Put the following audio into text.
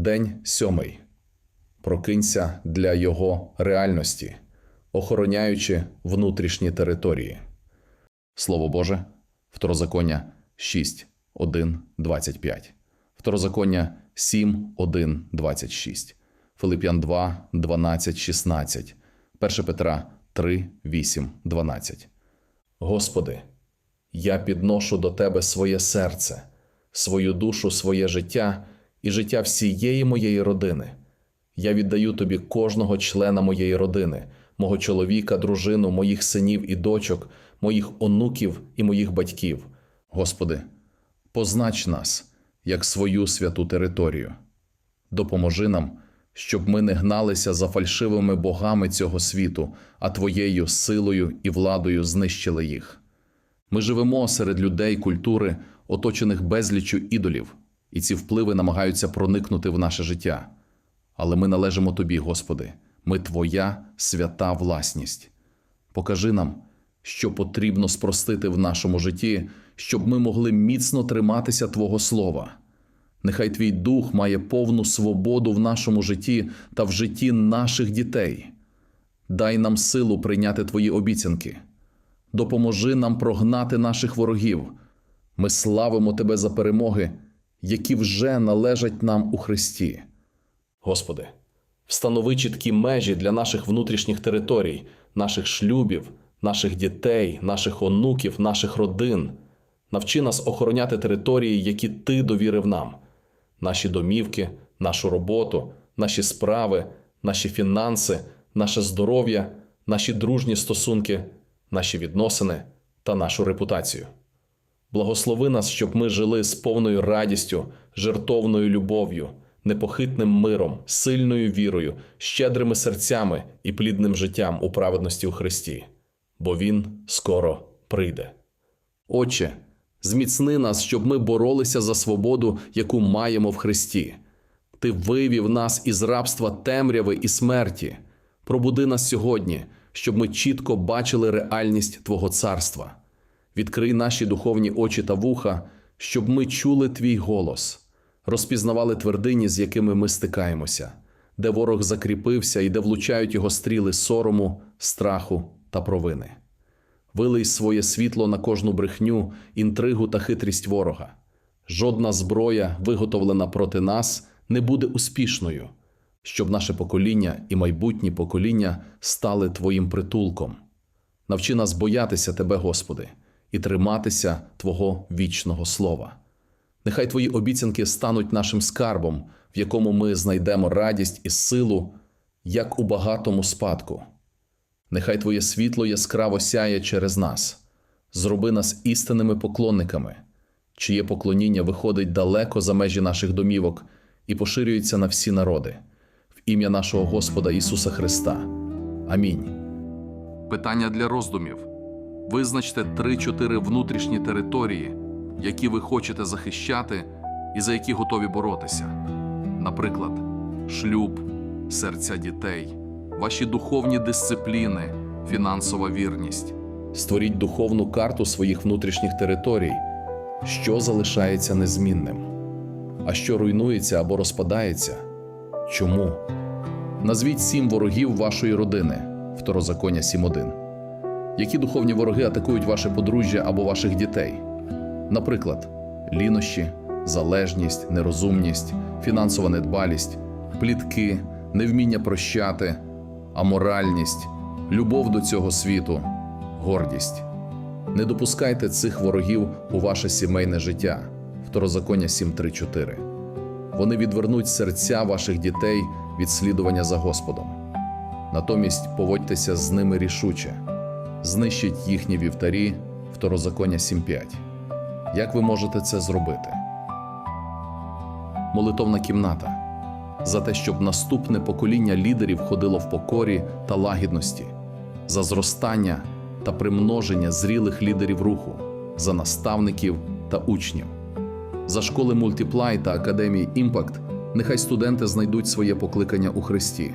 День сьомий. Прокинься для його реальності, охороняючи внутрішні території. Слово Боже, Второзаконня 6, 1, 25. Второзаконня 7, 1, 26. Филип'ян 2, 12, 16. 1 Петра 3, 8, 12. Господи, я підношу до Тебе своє серце, свою душу, своє життя і життя всієї моєї родини. Я віддаю Тобі кожного члена моєї родини, мого чоловіка, дружину, моїх синів і дочок, моїх онуків і моїх батьків. Господи, познач нас як свою святу територію. Допоможи нам, щоб ми не гналися за фальшивими богами цього світу, а Твоєю силою і владою знищили їх. Ми живемо серед людей культури, оточених безліччю ідолів, і ці впливи намагаються проникнути в наше життя. Але ми належимо Тобі, Господи, ми Твоя свята власність. Покажи нам, що потрібно спростити в нашому житті, щоб ми могли міцно триматися Твого Слова. Нехай Твій Дух має повну свободу в нашому житті та в житті наших дітей. Дай нам силу прийняти Твої обіцянки. Допоможи нам прогнати наших ворогів. Ми славимо Тебе за перемоги, які вже належать нам у Христі. Господи, встанови чіткі межі для наших внутрішніх територій, наших шлюбів, наших дітей, наших онуків, наших родин. Навчи нас охороняти території, які Ти довірив нам, наші домівки, нашу роботу, наші справи, наші фінанси, наше здоров'я, наші дружні стосунки, наші відносини та нашу репутацію. Благослови нас, щоб ми жили з повною радістю, жертовною любов'ю, непохитним миром, сильною вірою, щедрими серцями і плідним життям у праведності у Христі, бо Він скоро прийде. Отче, зміцни нас, щоб ми боролися за свободу, яку маємо в Христі. Ти вивів нас із рабства темряви і смерті. Пробуди нас сьогодні, щоб ми чітко бачили реальність Твого царства. Відкрий наші духовні очі та вуха, щоб ми чули Твій голос, розпізнавали твердині, з якими ми стикаємося, де ворог закріпився і де влучають його стріли сорому, страху та провини. Вилий своє світло на кожну брехню, інтригу та хитрість ворога. Жодна зброя, виготовлена проти нас, не буде успішною, щоб наше покоління і майбутні покоління стали Твоїм притулком. Навчи нас боятися Тебе, Господи, і триматися Твого вічного слова. Нехай Твої обіцянки стануть нашим скарбом, в якому ми знайдемо радість і силу, як у багатому спадку. Нехай Твоє світло яскраво сяє через нас, зроби нас істинними поклонниками, чиє поклоніння виходить далеко за межі наших домівок і поширюється на всі народи, в ім'я нашого Господа Ісуса Христа. Амінь. Питання для роздумів. Визначте 3-4 внутрішні території, які ви хочете захищати і за які готові боротися. Наприклад, шлюб, серця дітей, ваші духовні дисципліни, фінансова вірність. Створіть духовну карту своїх внутрішніх територій, що залишається незмінним, а що руйнується або розпадається. Чому? Назвіть сім ворогів вашої родини. Второзаконня 7.1. Які духовні вороги атакують ваше подружжя або ваших дітей? Наприклад, лінощі, залежність, нерозумність, фінансова недбалість, плітки, невміння прощати, аморальність, любов до цього світу, гордість. Не допускайте цих ворогів у ваше сімейне життя. Второзаконня 7.3.4. Вони відвернуть серця ваших дітей від слідування за Господом. Натомість поводьтеся з ними рішуче, знищіть їхні вівтарі, Второзаконня 7.5. Як ви можете це зробити? Молитовна кімната за те, щоб наступне покоління лідерів ходило в покорі та лагідності, за зростання та примноження зрілих лідерів руху, за наставників та учнів, за школи Мультиплай та академії Імпакт. Нехай студенти знайдуть своє покликання у Христі.